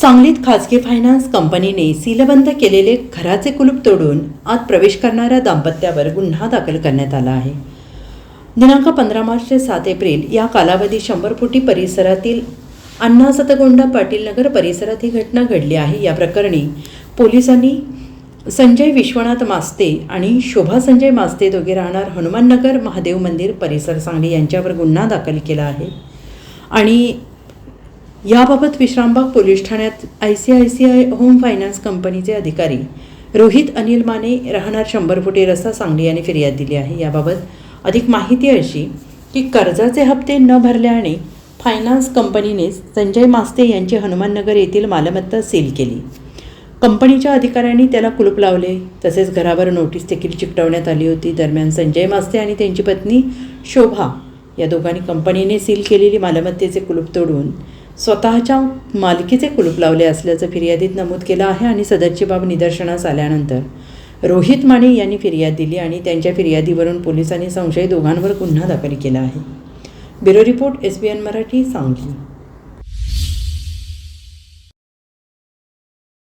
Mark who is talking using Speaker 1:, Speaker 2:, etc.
Speaker 1: सांगलीत खाजगी फायनान्स कंपनीने सीलबंद केलेले घराचे कुलूप तोडून आत प्रवेश करणाऱ्या दाम्पत्यावर गुन्हा दाखल करण्यात आला आहे. दिनांक पंधरा मार्च ते सात एप्रिल या कालावधी शंभर फुटी परिसरातील अण्णा सतगोंडा पाटील नगर परिसरात ही घटना घडली आहे. या प्रकरणी पोलिसांनी संजय विश्वनाथ मास्ते आणि शोभा संजय मास्ते दोघे राहणार हनुमाननगर महादेव मंदिर परिसर सांगली यांच्यावर गुन्हा दाखल केला आहे. आणि याबाबत विश्रामबाग पोलीस ठाण्यात I C I C I home finance company अधिकारी रोहित अनिल माने राहणार शंभर फुटी रस्ता सांगली यांनी फिर्याद दिली आहे. याबाबत अधिक माहिती अशी की कर्जाचे हप्ते न भरल्याने फायनान्स कंपनीने संजय मास्ते यांची हनुमाननगर येथील मालमत्ता सील केली. कंपनीच्या अधिकाऱ्यांनी त्याला कुलूप लावले. तसेच घरावर नोटीस देखील चिकटवण्यात आली होती. दरम्यान संजय मास्ते आणि त्यांची पत्नी शोभा या दोघांनी कंपनीने सील केलेली मालमत्तेचे कुलूप तोडून स्वतःच्या मालकीचे कुलूप लावले असल्याचं फिर्यादीत नमूद केलं आहे आणि सदरची बाब निदर्शनास आल्यानंतर. रोहित माने यांनी फिर्याद दिली आणि त्यांच्या फिर्यादीवरून पोलिसांनी संशयित दोघांवर गुन्हा दाखल केला आहे. Bureau report S B N Marathi Sangli.